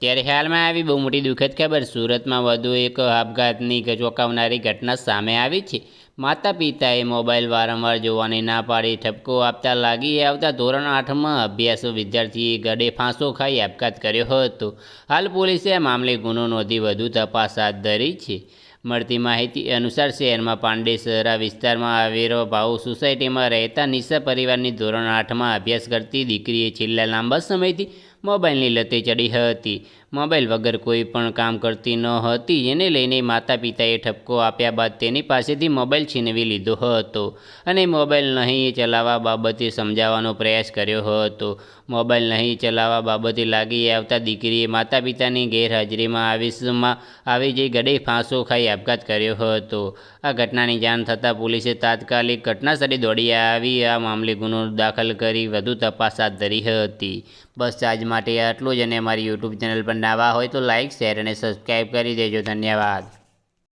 ત્યારે હાલમાં આવી બહુ મોટી દુઃખદ ખબર. સુરતમાં વધુ એક આપઘાતની ચોંકાવનારી ઘટના સામે આવી છે. માતા પિતાએ મોબાઈલ વારંવાર જોવાની ના પાડી, ઠપકો આપતા લાગી આવતા ધોરણ આઠમાં અભ્યાસ વિદ્યાર્થીએ ગળે ફાંસો ખાઈ આપઘાત કર્યો હતો. હાલ પોલીસે આ મામલે ગુનો નોંધી વધુ તપાસ હાથ ધરી છે. મળતી માહિતી અનુસાર શહેરમાં પાંડેસરા વિસ્તારમાં આવેલો ભાવ સોસાયટીમાં રહેતા નિશા પરિવારની ધોરણ આઠમાં અભ્યાસ કરતી દીકરીએ છેલ્લા લાંબા સમયથી મોબાઈલની લતે ચડી હતી. મોબાઈલ વગર કોઈ પણ કામ કરતી ન હતી. જેને લઈને માતા પિતાએ ઠપકો આપ્યા બાદ તેની પાસેથી મોબાઈલ છીનવી લીધો હતો અને મોબાઈલ નહીં ચલાવવા બાબતે સમજાવવાનો પ્રયાસ કર્યો હતો. મોબાઈલ નહીં ચલાવવા બાબતે લાગી આવતા દીકરીએ માતા પિતાની ગેરહાજરીમાં આવીશમાં આવી જઈ ગડે ફાંસો ખાઈ આપઘાત કર્યો હતો. આ ઘટનાની જાણ થતાં પોલીસે તાત્કાલિક ઘટનાસ્થળે દોડી આવી. આ મામલે ગુનો દાખલ કરી વધુ તપાસ હાથ ધરી હતી. બસ આજ માટે આટલું જ અને અમારી યુટ્યુબ ચેનલ પર નવા હોય તો લાઇક શેર અને સબસ્ક્રાઈબ કરી દેજો. ધન્યવાદ.